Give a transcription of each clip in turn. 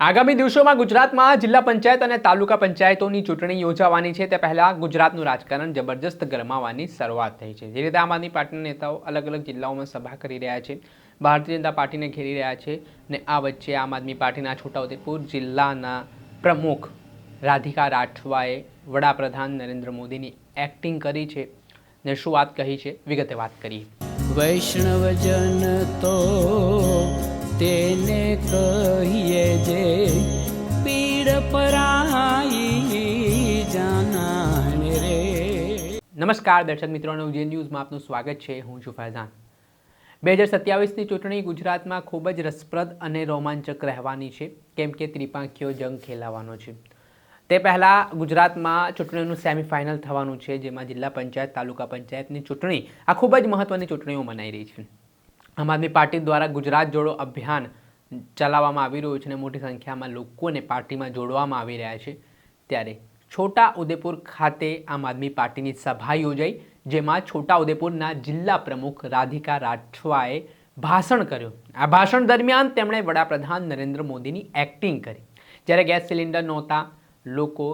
આગામી દિવસોમાં ગુજરાતમાં જિલ્લા પંચાયત અને તાલુકા પંચાયતોની ચૂંટણી યોજાવાની છે. તે પહેલાં ગુજરાતનું રાજકારણ જબરજસ્ત ગરમાવાની શરૂઆત થઈ છે. જે રીતે આમ આદમી પાર્ટીના નેતાઓ અલગ અલગ જિલ્લાઓમાં સભા કરી રહ્યા છે, ભારતીય જનતા પાર્ટીને ઘેરી રહ્યા છે ને આ વચ્ચે આમ આદમી પાર્ટીના છોટાઉદેપુર જિલ્લાના પ્રમુખ રાધિકા રાઠવાએ વડાપ્રધાન નરેન્દ્ર મોદીની એક્ટિંગ કરી છે ને શું વાત કહી છે? વિગતે વાત કરી વૈષ્ણવજન તો તેને કહીએ જે પીડ પરાઈ જાનાને રે. નમસ્કાર દર્શક મિત્રો ઉજ્જૈન ન્યૂઝમાં આપનું સ્વાગત છે. હું છું ફૈઝાન. બે હજાર સત્યાવીસની ચૂંટણી ગુજરાતમાં ખૂબ જ રસપ્રદ અને રોમાંચક રહેવાની છે. કેમ કે ત્રિપાંખીઓ જંગ ખેલાવાનો છે. તે પહેલાં ગુજરાતમાં ચૂંટણીનું સેમિફાઇનલ થવાનું છે, જેમાં જિલ્લા પંચાયત, તાલુકા પંચાયતની ચૂંટણી આ ખૂબ જ મહત્ત્વની ચૂંટણીઓ મનાઈ રહી છે. આમ આદમી પાર્ટી દ્વારા ગુજરાત જોડો અભિયાન ચલાવવામાં આવી રહ્યું છે અને મોટી સંખ્યામાં લોકોને પાર્ટીમાં જોડવામાં આવી રહ્યા છે. ત્યારે છોટા ઉદેપુર ખાતે આમ આદમી પાર્ટીની સભા યોજાઈ, જેમાં છોટા ઉદેપુરના જિલ્લા પ્રમુખ રાધિકા રાઠવાએ ભાષણ કર્યું. આ ભાષણ દરમિયાન તેમણે વડાપ્રધાન નરેન્દ્ર મોદીની એક્ટિંગ કરી. જ્યારે ગેસ સિલિન્ડર નહોતા, લોકો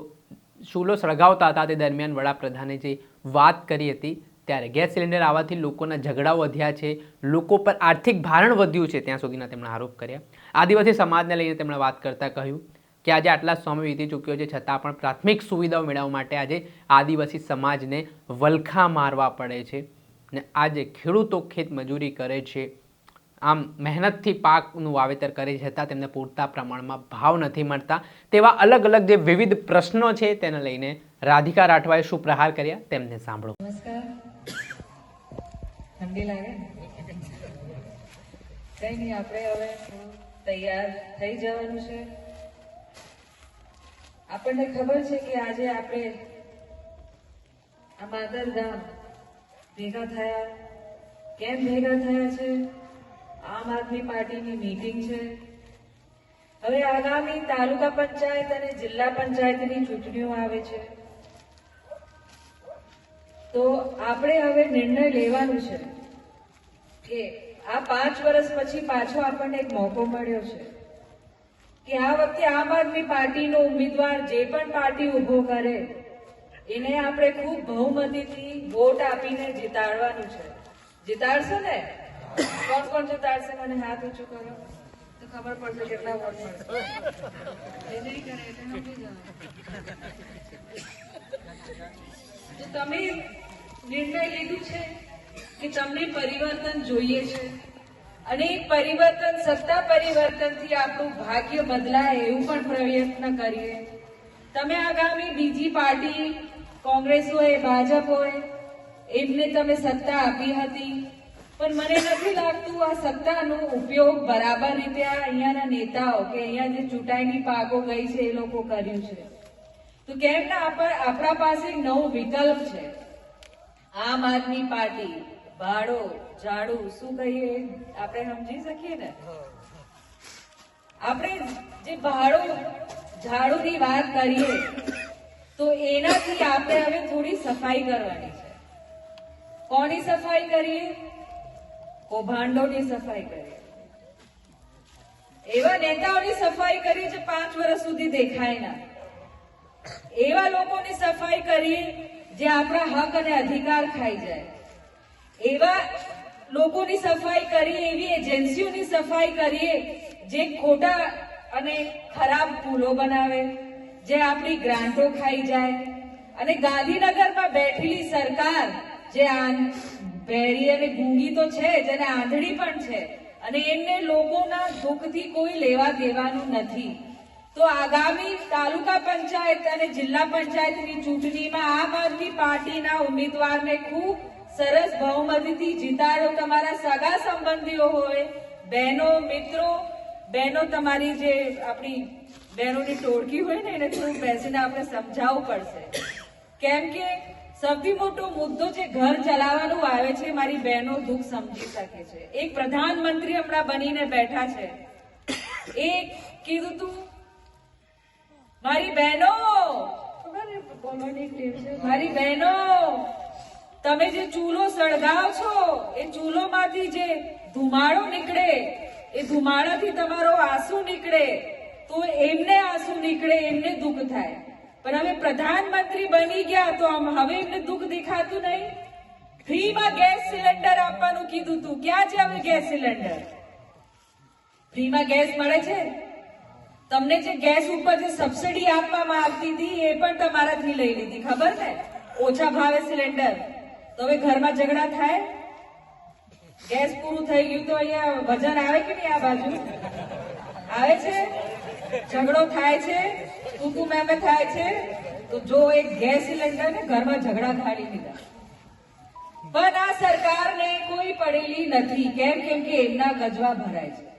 ચૂલો સળગાવતા હતા, તે દરમિયાન વડાપ્રધાને જે વાત કરી હતી ત્યારે ગેસ સિલિન્ડર આવવાથી લોકોના ઝઘડાઓ વધ્યા છે, લોકો પર આર્થિક ભારણ વધ્યું છે, ત્યાં સુધીના તેમણે આરોપ કર્યા. આદિવાસી સમાજને લઈને તેમણે વાત કરતા કહ્યું કે આજે આટલા સમય વીતી ચૂક્યો છે, છતાં પણ પ્રાથમિક સુવિધાઓ મેળવવા માટે આજે આદિવાસી સમાજને વલખા મારવા પડે છે ને આજે ખેડૂતો ખેત મજૂરી કરે છે. આમ મહેનતથી પાકનું વાવેતર કરે છતાં તેમને પૂરતા પ્રમાણમાં ભાવ નથી મળતા. તેવા અલગ અલગ જે વિવિધ પ્રશ્નો છે, તેને લઈને રાધિકા રાઠવાએ શું પ્રહાર કર્યા, તેમને સાંભળો. નમસ્કાર. ઠંડી લાગે કઈ નહીં આપણે હવે તૈયાર થઈ જવાનું છે. આપણને ખબર છે કે આજે આપણે આ માદર ગામ ભેગા થયા. કેમ ભેગા થયા છે? આમ આદમી પાર્ટીની મીટિંગ છે. હવે આગામી તાલુકા પંચાયત અને જિલ્લા પંચાયતની ચૂંટણીઓ આવે છે. તો આપણે હવે નિર્ણય લેવાનું છે. કે આ પાંચ વર્ષ પછી પાછો આપણને એક મોકો મળ્યો છે કે આ વખતે આમ આદમી પાર્ટીનો ઉમેદવાર જે પણ પાર્ટી ઊભો કરે, એને આપણે ખૂબ બહુમતીથી વોટ આપીને જીતાડવાનું છે. જીતાડશો ને? કોણ કોણ જીતાડશે? મને હાથ ઊંચું કરો. તો ખબર પડશે કેટલા વોટ મળશે. તો તમે નિર્ણય લીધું છે? કે તમને પરિવર્તન જોઈએ છે. અને એ પરિવર્તન, સત્તા પરિવર્તનથી આપણું ભાગ્ય બદલાય એવું પણ પ્રયત્ન કરીએ. તમે આગામી બીજી પાર્ટી, કોંગ્રેસ હોય, ભાજપ હોય, એમને તમે સત્તા આપી હતી. પણ મને નથી લાગતું આ સત્તાનો ઉપયોગ બરાબર રીતે આ અહીંયાના નેતાઓ કે અહીંયા જે ચૂંટાયેલી પાકો ગઈ છે એ લોકો કર્યું છે. તો કેમ ના આપણા પાસે નવો વિકલ્પ છે. આમ આદમી પાર્ટી. ભાડો ઝાડુ શું કહીએ? આપણે સમજી શકીએ ને? આપણે જે ભાડો ઝાડુની વાત કરીએ તો એનાથી આપણે હવે થોડી સફાઈ કરવાની છે. કોની સફાઈ કરીએ? કૌભાંડોની સફાઈ કરીએ. એવા નેતાઓની સફાઈ કરીએ જે પાંચ વર્ષ સુધી દેખાય ના. એવા લોકોની સફાઈ કરીએ જે આપણા હક અને અધિકાર ખાઈ જાય. એવા લોકોની સફાઈ કરીએ એવી એજન્સીઓની સફાઈ કરીએ જે ખોટા અને ખરાબ પુલો બનાવે, જે આપણી ગ્રાન્ટો ખાઈ જાય. અને ગાંધીનગરમાં બેઠેલી સરકાર જે બેરી અને ગુંગી તો છે જેને આંધળી પણ છે, અને એમને લોકોના દુઃખથી કોઈ લેવા દેવાનું નથી. તો આગામી તાલુકા પંચાયત અને જિલ્લા પંચાયતની ચૂંટણીમાં આમ આદમી પાર્ટીના ઉમેદવારને ખૂબ સરસ બહુમતીથી જીતાડો તમારા સગા સંબંધીઓ હોય બહેનો મિત્રો બહેનો તમારી જે આપણી બહેનોની ટોળકી હોય ને એને થોડું બેસીને આપણે સમજાવવું પડશે. કેમ કે સૌથી મોટો મુદ્દો જે ઘર ચલાવવાનું આવે છે મારી બહેનો દુઃખ સમજી શકે છે. એક પ્રધાનમંત્રી હમણાં બનીને બેઠા છે. એ કીધું તું મારી બહેનો. મારી બહેનો તમે જે ચૂલો સળગાવ છો, એ ચૂલોમાંથી જે ધુમાડો નીકળે, એ ધુમાડાથી તમારો આંસુ નીકળે, તો એમને આંસુ નીકળે, એમને દુઃખ થાય. પણ હવે પ્રધાનમંત્રી બની ગયા, તો આમ હવે એમને દુઃખ દેખાતું નહીં. ફ્રીમાં ગેસ સિલિન્ડર આપવાનું કીધું તું. ક્યાં છે હવે ગેસ સિલિન્ડર? ફ્રીમાં ગેસ મળે છે? તમને જે ગેસ ઉપર જે સબસિડી આપવામાં આવતી હતી, એ પણ તમારાથી લઈ લીધી. ખબર ને? ઓછા ભાવે સિલિન્ડર. તો હવે ઘરમાં ઝઘડા થાય? ગેસ પૂરું થઈ ગયું તો અહીંયા વજન આવે કે નહીં આ બાજુ? આવે છે? ઝઘડો થાય છે? કુકુ તું મેં મેં થાય છે? તો જો એક ગેસ સિલિન્ડર ને ઘરમાં ઝઘડા ખાડી દીધા. પણ આ સરકારને કોઈ પડેલી નથી. કેમ? કેમ કે એમના ગજવા ભરાય છે.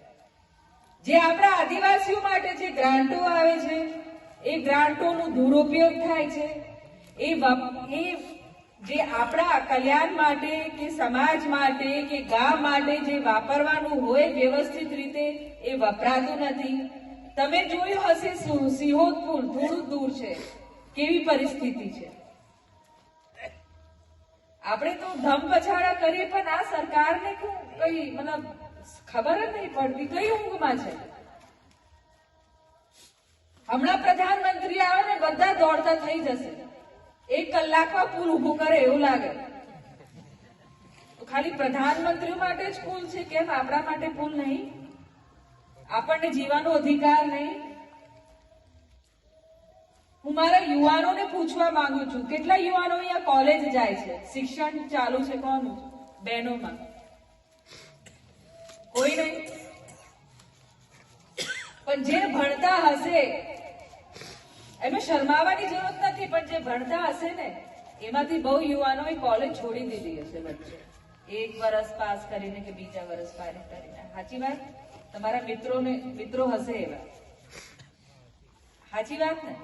જે આપણા આદિવાસીઓ માટે જે ગ્રાન્ટો આવે છે, એ ગ્રાન્ટોનો દુરુપયોગ થાય છે. એ એ જે આપણા કલ્યાણ માટે, કે સમાજ માટે, કે ગામ માટે જે વાપરવાનું હોય વ્યવસ્થિત રીતે, એ વપરાતું નથી. તમે જોયું હશે સુ- સિહોદ થોડું દૂર છે. કેવી પરિસ્થિતિ છે. આપણે તો ધમ પછાડા કરીએ, પણ આ સરકારને કઈ, મતલબ, ખબર જ નહીં પડતી, કઈ ઊંઘમાં છે? હમણાં પ્રધાનમંત્રી આવે ને, બધા દોડતા થઈ જશે. એક કલાકમાં પુલ ઊભું કરે એવું લાગે. ખાલી પ્રધાનમંત્રી માટે જ પુલ છે કેમ? આપણા માટે પુલ નહીં. આપણને જીવાનો અધિકાર નહીં. હું મારા યુવાનોને પૂછવા માંગુ છું, કેટલા યુવાનો અહીંયા કોલેજ જાય છે? શિક્ષણ ચાલુ છે કોનું? બહેનોમાં. કોઈ નહીં. પણ જે ભણતા હશે એમાં શરમાવાની જરૂરત નથી, પણ જે ભણતા હશે ને, એમાંથી બહુ યુવાનોએ કોલેજ છોડી દીધી હશે વચ્ચે. એક વર્ષ પાસ કરીને કે બીજા વર્ષ પાસ કરીને. સાચી વાત? તમારા મિત્રોને, મિત્રો હશે એવા. સાચી વાત ને?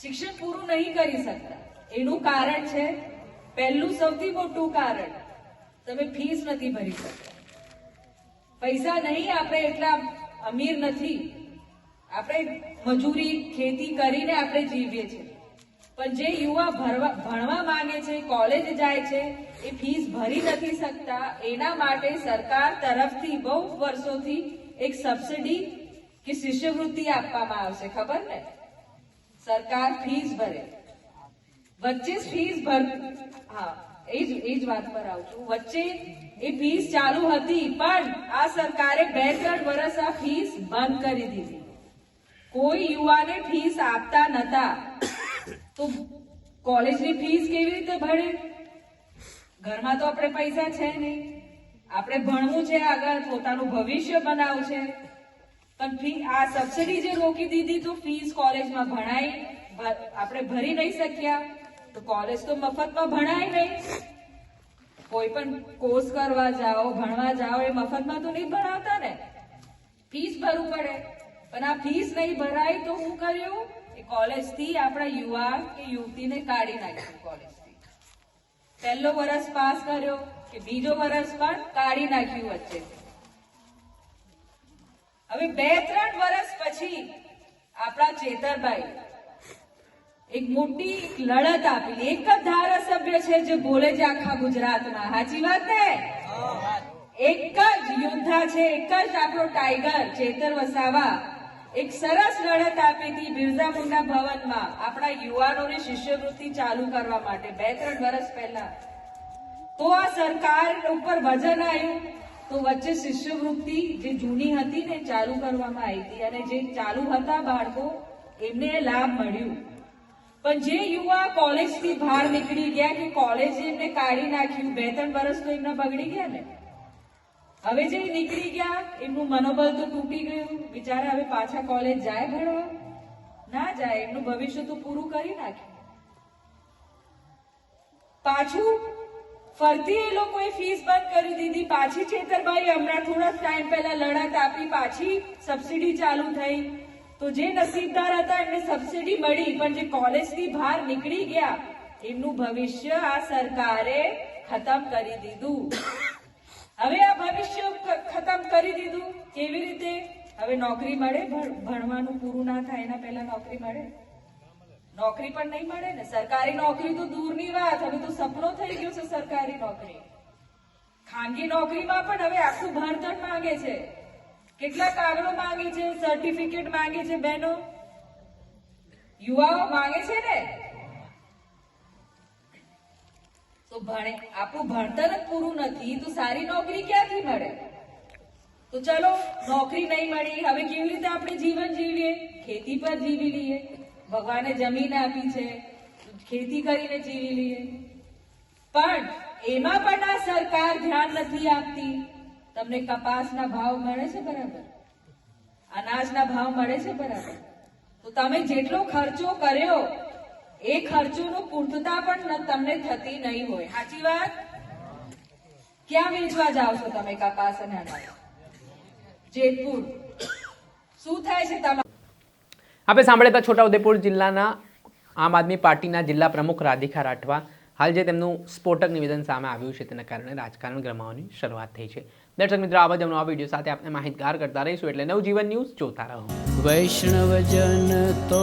શિક્ષણ પૂરું નહીં કરી શકતા. એનું કારણ છે, પહેલું સૌથી મોટું કારણ, તમે ફીસ નથી ભરી શકતા. પૈસા નહીં આપણે એટલા અમીર નથી. આપણે મજૂરી ખેતી કરીને આપણે જીવીએ છીએ. પણ જે યુવા ભણવા માંગે છે, કોલેજ જાય છે, એ ફીસ ભરી નથી શકતા. એના માટે સરકાર તરફથી બહુ વર્ષોથી એક સબસિડી કે શિષ્યવૃત્તિ આપવામાં આવશે. ખબર ને? સરકાર ફીસ ભરે. વચ્ચે ફીસ ભર, હા એ જ એ જ વાત પર આવું છું. વચ્ચે એ ફીસ ચાલુ હતી, પણ આ સરકારે બે ત્રણ વર્ષ આ ફીસ બંધ કરી દીધી. કોઈ યુવાને ફીસ આપતા નતા. તો કોલેજની ફીસ કેવી રીતે ભરે ઘરમાં તો આપણે પૈસા છે નહીં. આપણે ભણવું છે આગળ, પોતાનું ભવિષ્ય બનાવવું છે. પણ ફી આ સબસિડી જે રોકી દીધી તો ફીસ કોલેજમાં ભણાઈ આપણે ભરી નહીં શક્યા. તો કોલેજ તો મફતમાં ભણાય નહીં. કોઈ પણ કોર્સ કરવા જાઓ, ભણવા જાઓ, એ મફતમાં તો નહીં ભણાવતા ને. ફીસ ભરવું પડે. પણ આ ફીસ નહીં ભરાય તો હું કર્યું એ કોલેજથી આપણા યુવા કે યુવતીને કાઢી નાખ્યું કોલેજથી પહેલો વર્ષ પાસ કર્યો કે બીજો વર્ષ પણ કાઢી નાખ્યું વચ્ચે. હવે બે ત્રણ વર્ષ પછી આપણા ચેતરભાઈ એક મોટી એક લડત આપી. એક જ ધારાસભ્ય છે જે બોલે છે આખા ગુજરાતમાં. સાચી વાત ને? એક જ યોદ્ધા છે એક જ આપણો ટાઈગર ચેતર વસાવા. એક સરસ લડત આપી હતી બિરસા મુંડા ભવનમાં આપણા યુવાનોને શિષ્યવૃત્તિ ચાલુ કરવા માટે. બે ત્રણ વર્ષ પહેલા. તો આ સરકાર ઉપર વજન આવ્યું, તો વચ્ચે શિષ્યવૃત્તિ જે જૂની હતી ને ચાલુ કરવામાં આવી હતી અને જે ચાલુ હતા બાળકો, એમને લાભ મળ્યું. પણ જે યુવા કોલેજથી બહાર નીકળી ગયા કે કોલેજ એમને કાઢી નાખ્યું, બે ત્રણ વર્ષ તો એમના બગડી ગયા ને? હવે જે નીકળી ગયા, એમનું મનોબળ તો તૂટી ગયું. બિચારા હવે પાછા કોલેજ જાય ભણવા ના જાય, એમનું ભવિષ્ય તો પૂરું કરી નાખ્યું પાછું ફરતી એ લોકોએ ફીસ બંધ કરી દીધી. પાછી છેતરભાઈ હમણાં થોડા ટાઈમ પહેલા લડત આપી, પાછી સબસિડી ચાલુ થઈ. તો જે નસીબદાર હતા, એમને સબસિડી મળી, પણ જે કોલેજથી બહાર નીકળી ગયા, એમનું ભવિષ્ય આ સરકારે ખતમ કરી દીધું. હવે આ ભવિષ્ય ખતમ કરી દીધું. કેવી રીતે? હવે નોકરી મળે, ભણ- ભણવાનું પૂરું ના થાય, એના પહેલા નોકરી મળે. નોકરી પણ નહીં મળે ને? સરકારી નોકરી તો દૂરની વાત. હવે તો સપનો થઈ ગયો છે સરકારી નોકરી. ખાનગી નોકરીમાં પણ હવે આખું ભણતર માંગે છે. કેટલા કાગળો માંગે છે? સર્ટિફિકેટ માંગે છે બહેનો યુવાઓ માંગે છે ને? તો ભણે આપણું ભણતર જ પૂરું નથી, તો સારી નોકરી ક્યાંથી મળે? તો ચલો, નોકરી નહીં મળી, હવે કેવી રીતે આપણે જીવન જીવીએ? ખેતી પર જીવી લઈએ. ભગવાને જમીન આપી છે, ખેતી કરીને જીવી લઈએ. પણ એમાં પણ આ સરકાર ધ્યાન નથી આપતી. તમને કપાસના ભાવ મળે છે બરાબર? અનાજના ભાવ મળે છે બરાબર? તો તમે જેટલો ખર્ચો કર્યો એ ખર્ચોનું પૂર્તતા પણ તમને થતી નહીં હોય. સાચી વાત? ક્યાં વેચવા જાઓ છો તમે કપાસ અને અનાજ? જેતપુર. શું થાય છે તમારે આપણે સાંભળ્યા હતા છોટાઉદેપુર જિલ્લાના આમ આદમી પાર્ટીના જિલ્લા પ્રમુખ રાધિકા રાઠવા. હાલ જે તેમનું સ્ફોટક નિવેદન સામે આવ્યું છે તેના કારણે રાજકારણ ગરમાવાની શરૂઆત થઈ છે. દર્શક મિત્રો આવા જ નવા વીડિયો સાથે આપણે માહિતગાર કરતા રહીશું. એટલે નવજીવન ન્યૂઝ જોતા રહો. વૈષ્ણવજન તો